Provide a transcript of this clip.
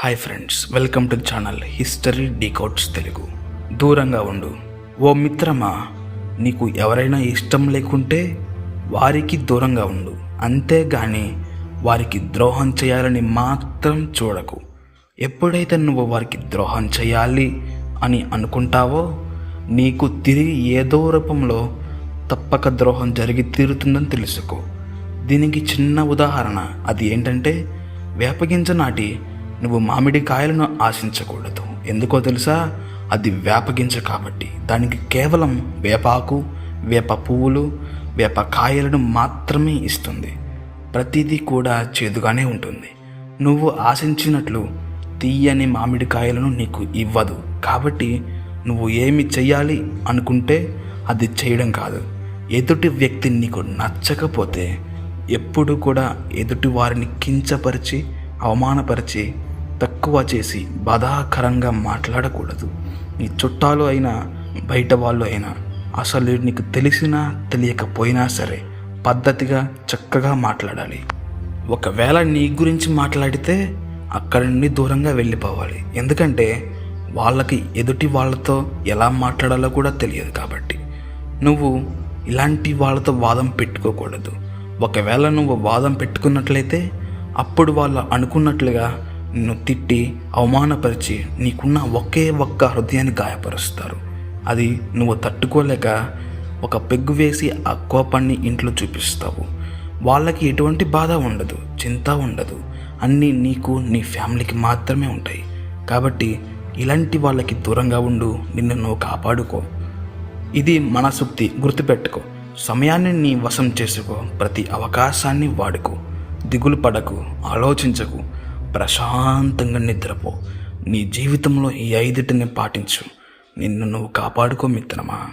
Hi friends welcome to channel history డీకౌట్స్ Telugu. దూరంగా ఉండు. ఓ మిత్రమా నీకు ఎవరైనా ఇష్టం లేకుంటే వారికి దూరంగా ఉండు. అంతేగాని వారికి ద్రోహం చేయాలని మాత్రం చూడకు. ఎప్పుడైతే నువ్వు వారికి ద్రోహం చేయాలి అని అనుకుంటావో నీకు తిరిగి ఏదో రూపంలో తప్పక ద్రోహం జరిగి తీరుతుందని తెలుసుకో. దీనికి చిన్న ఉదాహరణ అది ఏంటంటే వేపగింజ నాటి నువ్వు మామిడి కాయలను ఆశించకూడదు. ఎందుకో తెలుసా? అది వేపగింజ కాబట్టి. దానికి కేవలం వేపాకు వేప పువ్వులు వేప కాయలను మాత్రమే ఇస్తుంది. ప్రతిదీ కూడా చేదుగానే ఉంటుంది. నువ్వు ఆశించినట్లు తీయని మామిడికాయలను నీకు ఇవ్వదు. కాబట్టి నువ్వు ఏమి చెయ్యాలి అనుకుంటే అది చేయడం కాదు. ఎదుటి వ్యక్తి నీకు నచ్చకపోతే ఎప్పుడు కూడా ఎదుటి వారిని కించపరిచి అవమానపరిచి తక్కువ చేసి బాధాకరంగా మాట్లాడకూడదు. నీ చుట్టాలు అయినా బయట వాళ్ళు అయినా అసలు నీకు తెలిసినా తెలియకపోయినా సరే పద్ధతిగా చక్కగా మాట్లాడాలి. ఒకవేళ నీ గురించి మాట్లాడితే అక్కడి నుండి దూరంగా వెళ్ళిపోవాలి. ఎందుకంటే వాళ్ళకి ఎదుటి వాళ్ళతో ఎలా మాట్లాడాలో కూడా తెలియదు కాబట్టి. నువ్వు ఇలాంటి వాళ్ళతో వాదం పెట్టుకోకూడదు. ఒకవేళ నువ్వు వాదం పెట్టుకున్నట్లయితే అప్పుడు వాళ్ళు అనుకున్నట్లుగా నిన్ను తిట్టి అవమానపరిచి నీకున్న ఒకే ఒక్క హృదయాన్ని గాయపరుస్తారు. అది నువ్వు తట్టుకోలేక ఒక పెగ్గు వేసి ఆ కోపాన్ని ఇంట్లో చూపిస్తావు. వాళ్ళకి ఎటువంటి బాధ ఉండదు చింత ఉండదు. అన్నీ నీకు నీ ఫ్యామిలీకి మాత్రమే ఉంటాయి. కాబట్టి ఇలాంటి వాళ్ళకి దూరంగా ఉండు నిన్ను నువ్వు కాపాడుకో. ఇది మనసుక్తి గుర్తుపెట్టుకో. సమయాన్ని నీ వశం చేసుకో ప్రతి అవకాశాన్ని వాడుకో. దిగులు పడకు ఆలోచించకు. ప్రశాంతంగా నిద్రపో. నీ జీవితంలో ఈ ఐదుటిని పాటించు. నిన్ను నువ్వు కాపాడుకో మిత్రమా?